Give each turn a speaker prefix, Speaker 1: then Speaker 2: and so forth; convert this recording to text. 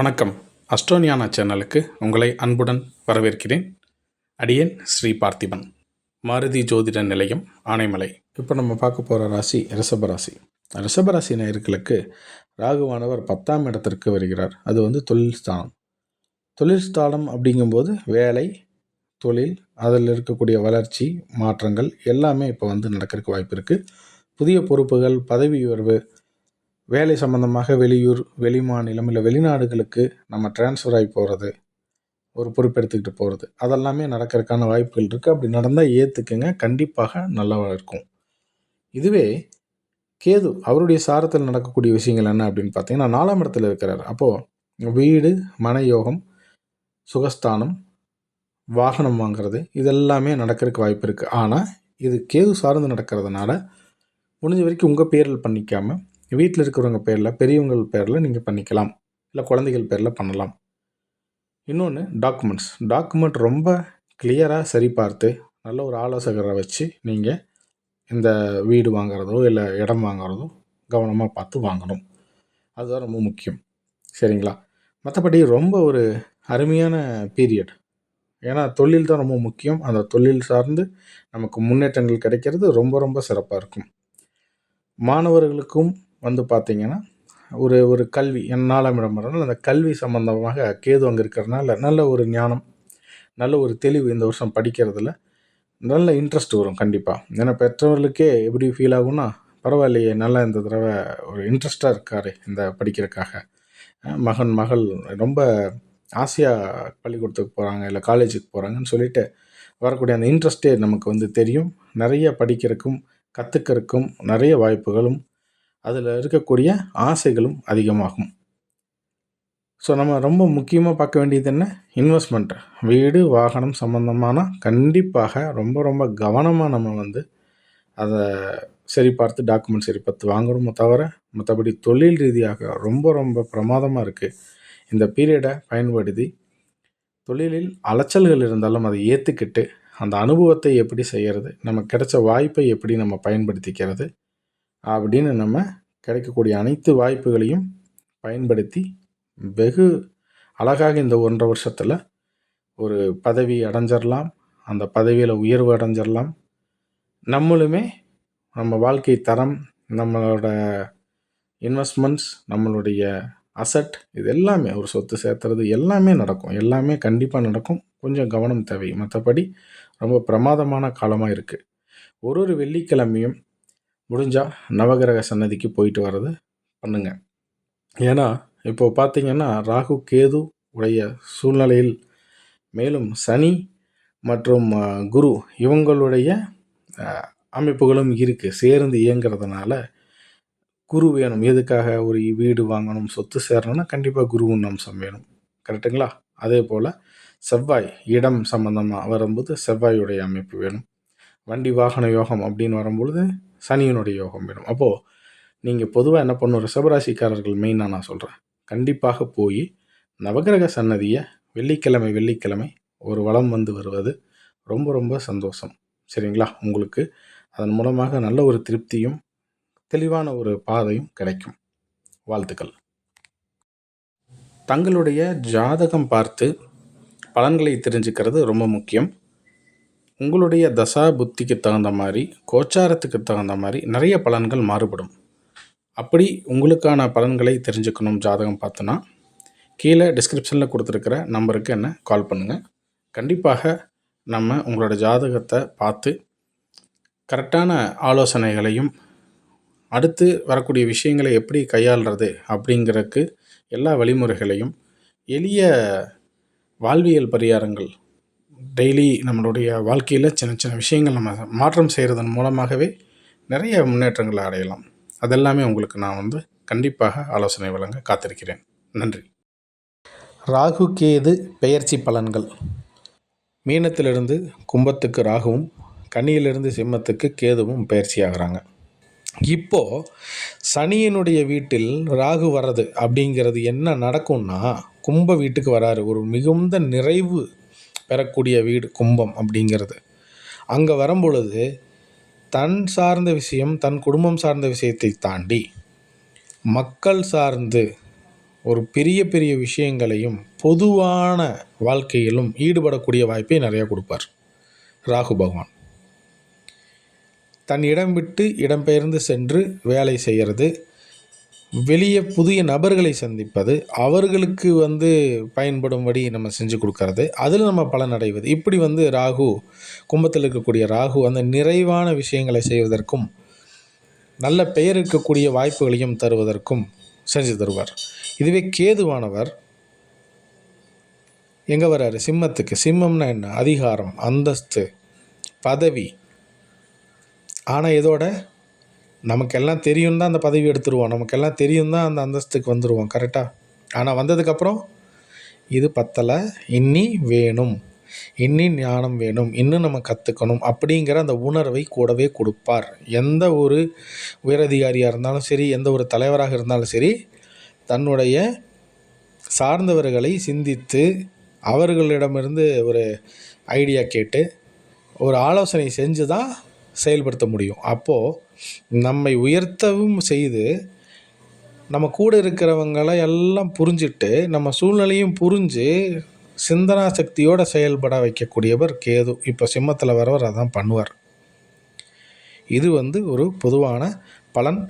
Speaker 1: வணக்கம். அஸ்ட்ரோனியானா சேனலுக்கு உங்களை அன்புடன் வரவேற்கிறேன். அடியேன் ஸ்ரீ பார்த்திபன். மாருதி ஜோதிட நிலையம் ஆனைமலை. இப்போ நம்ம பார்க்க போகிற ராசி ரிஷபராசி ரிஷபராசி நேயர்களுக்கு ராகுவானவர் பத்தாம் இடத்திற்கு வருகிறார். அது வந்து தொழில் ஸ்தானம். தொழில் ஸ்தானம் அப்படிங்கும்போது வேலை தொழில் அதில் இருக்கக்கூடிய வளர்ச்சி மாற்றங்கள் எல்லாமே இப்போ வந்து நடக்கிறதுக்கு வாய்ப்பு இருக்குது புதிய பொறுப்புகள் பதவி உயர்வு வேலை சம்மந்தமாக வெளியூர் வெளி மாநிலம் இல்லை வெளிநாடுகளுக்கு நம்ம ட்ரான்ஸ்ஃபர் ஆகி போகிறது ஒரு பொறுப்பெடுத்துக்கிட்டு போகிறது அதெல்லாமே நடக்கிறதுக்கான வாய்ப்புகள் இருக்குது அப்படி நடந்தால் ஏற்றுக்குங்க கண்டிப்பாக நல்லா இருக்கும். இதுவே கேது அவருடைய சாரத்தில் நடக்கக்கூடிய விஷயங்கள் என்ன அப்படின்னு பார்த்தீங்கன்னா நாலாம் இடத்துல இருக்கிறார். அப்போது வீடு மன யோகம் சுகஸ்தானம் வாகனம் வாங்குறது இதெல்லாமே நடக்கிறதுக்கு வாய்ப்பு இருக்குது ஆனால் இது கேது சார்ந்து நடக்கிறதுனால முடிஞ்ச வரைக்கும் உங்கள் பேரில் பண்ணிக்காமல் வீட்டில் இருக்கிறவங்க பேரில் பெரியவங்கள் பேரில் நீங்கள் பண்ணிக்கலாம். இல்லை குழந்தைகள் பேரில் பண்ணலாம். இன்னொன்று டாக்குமெண்ட்ஸ் டாக்குமெண்ட் ரொம்ப கிளியராக சரி பார்த்து நல்ல ஒரு ஆலோசகரை வச்சு நீங்கள் இந்த வீடு வாங்குறதோ இல்லை இடம் வாங்குறதோ கவனமாக பார்த்து வாங்கணும். அதுதான் ரொம்ப முக்கியம். சரிங்களா? மற்றபடி ரொம்ப ஒரு அருமையான பீரியட் ஏன்னா தொழில் தான் ரொம்ப முக்கியம். அந்த தொழில் சார்ந்து நமக்கு முன்னேற்றங்கள் கிடைக்கிறது ரொம்ப ரொம்ப சிறப்பாக இருக்கும். மாணவர்களுக்கும் வந்து பார்த்திங்கன்னா ஒரு ஒரு கல்வி நாலாம் இடம் வரனால அந்த கல்வி சம்மந்தமாக கேது அங்கே இருக்கிறனால நல்ல ஒரு ஞானம் நல்ல ஒரு தெளிவு இந்த வருஷம் படிக்கிறதுல நல்ல இன்ட்ரெஸ்ட் வரும் கண்டிப்பாக ஏன்னா பெற்றவர்களுக்கே எப்படி ஃபீல் ஆகும்னா பரவாயில்லையே நல்லா இந்த தடவை ஒரு இன்ட்ரெஸ்ட்டாக இருக்கார் இந்த படிக்கிறதுக்காக. மகன் மகள் ரொம்ப ஆசையாக பள்ளிக்கூடத்துக்கு போகிறாங்க இல்லை காலேஜுக்கு போகிறாங்கன்னு சொல்லிட்டு வரக்கூடிய அந்த இன்ட்ரெஸ்ட்டே நமக்கு வந்து தெரியும். நிறைய படிக்கிறதுக்கும் கற்றுக்கிறதுக்கும் நிறைய வாய்ப்புகளும் அதில் இருக்கக்கூடிய ஆசைகளும் அதிகமாகும். ஸோ நம்ம ரொம்ப முக்கியமாக பார்க்க வேண்டியது என்ன? இன்வெஸ்ட்மெண்ட் வீடு வாகனம் சம்மந்தமான கண்டிப்பாக ரொம்ப ரொம்ப கவனமாக நம்ம வந்து அதை சரி பார்த்து டாக்குமெண்ட் சரி பார்த்து வாங்கணுமோ தவிர மற்றபடி தொழில் ரீதியாக ரொம்ப ரொம்ப பிரமாதமாக இருக்குது இந்த பீரியடை பயன்படுத்தி தொழிலில் அலைச்சல்கள் இருந்தாலும் அதை ஏற்றுக்கிட்டு அந்த அனுபவத்தை எப்படி செய்கிறது நமக்கு கிடைச்ச வாய்ப்பை எப்படி நம்ம பயன்படுத்திக்கிறது அப்படின்னு நம்ம கிடைக்கக்கூடிய அனைத்து வாய்ப்புகளையும் பயன்படுத்தி வெகு அழகாக இந்த ஒன்றரை வருஷத்தில் ஒரு பதவி அடைஞ்சிடலாம் அந்த பதவியில் உயர்வு அடைஞ்சிடலாம் நம்மளுமே நம்ம வாழ்க்கை தரம் நம்மளோட இன்வெஸ்ட்மெண்ட்ஸ் நம்மளுடைய அசட் இது எல்லாமே ஒரு சொத்து சேர்த்துறது எல்லாமே நடக்கும். எல்லாமே கண்டிப்பாக நடக்கும். கொஞ்சம் கவனம் தேவை. மற்றபடி ரொம்ப பிரமாதமான காலமாக இருக்குது ஒரு ஒரு வெள்ளிக்கிழமையும் முடிஞ்சால் நவகிரக சன்னதிக்கு போயிட்டு வர்றது பண்ணுங்கள் ஏன்னா இப்போ பார்த்தீங்கன்னா ராகு கேது உடைய சூழ்நிலையில் மேலும் சனி மற்றும் குரு இவங்களுடைய அமைப்புகளும் இருக்குது சேர்ந்து இயங்கிறதுனால குரு வேணும். எதுக்காக ஒரு வீடு வாங்கணும் சொத்து சேரணும்னா கண்டிப்பாக குருவின் அம்சம் வேணும். கரெக்டுங்களா அதே போல் செவ்வாய் இடம் சம்மந்தமாக வரும்போது செவ்வாயுடைய அமைப்பு வேணும். வண்டி வாகன யோகம் அப்படின்னு வரும்பொழுது சனியினுடைய யோகம் வேணும். அப்போது நீங்கள் பொதுவாக என்ன பண்ணும்? ரிஷபராசிக்காரர்கள் மெயினாக நான் சொல்கிறேன் கண்டிப்பாக போய் நவகிரக சன்னதியை வெள்ளிக்கிழமை வெள்ளிக்கிழமை ஒரு வளம் வந்து வருவது ரொம்ப ரொம்ப சந்தோஷம். சரிங்களா? உங்களுக்கு அதன் மூலமாக நல்ல ஒரு திருப்தியும் தெளிவான ஒரு பாதையும் கிடைக்கும். வாழ்த்துக்கள். தங்களுடைய ஜாதகம் பார்த்து பலன்களை தெரிஞ்சுக்கிறது ரொம்ப முக்கியம். உங்களுடைய தசா புத்திக்கு தகுந்த மாதிரி கோச்சாரத்துக்கு தகுந்த மாதிரி நிறைய பலன்கள் மாறுபடும். அப்படி உங்களுக்கான பலன்களை தெரிஞ்சுக்கணும் ஜாதகம் பார்த்தோன்னா கீழே டிஸ்கிரிப்ஷனில் கொடுத்துருக்கிற நம்பருக்கு என்ன கால் பண்ணுங்கள் கண்டிப்பாக நம்ம உங்களோட ஜாதகத்தை பார்த்து கரெக்டான ஆலோசனைகளையும் அடுத்து வரக்கூடிய விஷயங்களை எப்படி கையாளுறது அப்படிங்கிறதுக்கு எல்லா வழிமுறைகளையும் எளிய வாழ்வியல் பரிகாரங்கள் டெய்லி நம்மளுடைய வாழ்க்கையில் சின்ன சின்ன விஷயங்கள் நம்ம மாற்றம் செய்கிறதன் மூலமாகவே நிறைய முன்னேற்றங்களை அடையலாம். அதெல்லாமே உங்களுக்கு நான் வந்து கண்டிப்பாக ஆலோசனை வழங்க காத்திருக்கிறேன். நன்றி. ராகு கேது பெயர்ச்சி பலன்கள். மீனத்திலிருந்து கும்பத்துக்கு ராகுவும் கன்னியிலிருந்து சிம்மத்துக்கு கேதுவும் பயிற்சி ஆகிறாங்க. இப்போது சனியினுடைய வீட்டில் ராகு வர்றது அப்படிங்கிறது என்ன நடக்கும்னா கும்ப வீட்டுக்கு வராரு. ஒரு மிகுந்த நிறைவு பெறக்கூடிய வீடு கும்பம் அப்படிங்கிறது. அங்கே வரும்பொழுது தன் சார்ந்த விஷயம் தன் குடும்பம் சார்ந்த விஷயத்தை தாண்டி மக்கள் சார்ந்து ஒரு பெரிய பெரிய விஷயங்களையும் பொதுவான வாழ்க்கையிலும் ஈடுபடக்கூடிய வாய்ப்பை நிறையா கொடுப்பார் ராகு பகவான். தன் இடம் விட்டு இடம்பெயர்ந்து சென்று வேலை செய்கிறது. வெளியே புதிய நபர்களை சந்திப்பது அவர்களுக்கு வந்து பயன்படும்படி நம்ம செஞ்சு கொடுக்கறது அதில் நம்ம பலன் அடைவது. இப்படி வந்து ராகு கும்பத்தில் இருக்கக்கூடிய ராகு அந்த நிறைவான விஷயங்களை செய்வதற்கும் நல்ல பெயர் இருக்கக்கூடிய வாய்ப்புகளையும் தருவதற்கும் செஞ்சு தருவார். இதுவே கேதுவானவர் எங்கே வர்றாரு சிம்மத்துக்கு. சிம்மம்னா என்ன? அதிகாரம் அந்தஸ்து பதவி. ஆனால் இதோட நமக்கெல்லாம் தெரியும் தான் அந்த பதவி எடுத்துருவோம். நமக்கெல்லாம் தெரியும் தான் அந்த அந்தஸ்துக்கு வந்துடுவோம் கரெக்டாக ஆனால் வந்ததுக்கப்புறம் இது பத்தலை. இன்னி வேணும். இன்னி ஞானம் வேணும். இன்னும் நம்ம கற்றுக்கணும் அப்படிங்கிற அந்த உணர்வை கூடவே கொடுப்பார். எந்த ஒரு உயரதிகாரியாக இருந்தாலும் சரி எந்த ஒரு தலைவராக இருந்தாலும் சரி தன்னுடைய சார்ந்தவர்களை சிந்தித்து அவர்களிடமிருந்து ஒரு ஐடியா கேட்டு ஒரு ஆலோசனை செஞ்சு தான் செயல்படுத்த முடியும். அப்போது நம்மை உயர்த்தவும் செய்து நம்ம கூட இருக்கிறவங்கள எல்லாம் புரிஞ்சுட்டு நம்ம சூழ்நிலையும் புரிஞ்சு சிந்தனா சக்தியோடு செயல்பட வைக்கக்கூடியவர் கேது. இப்போ சிம்மத்தில் வரவர் அதான் பண்ணுவார். இது வந்து ஒரு பொதுவான பலன்.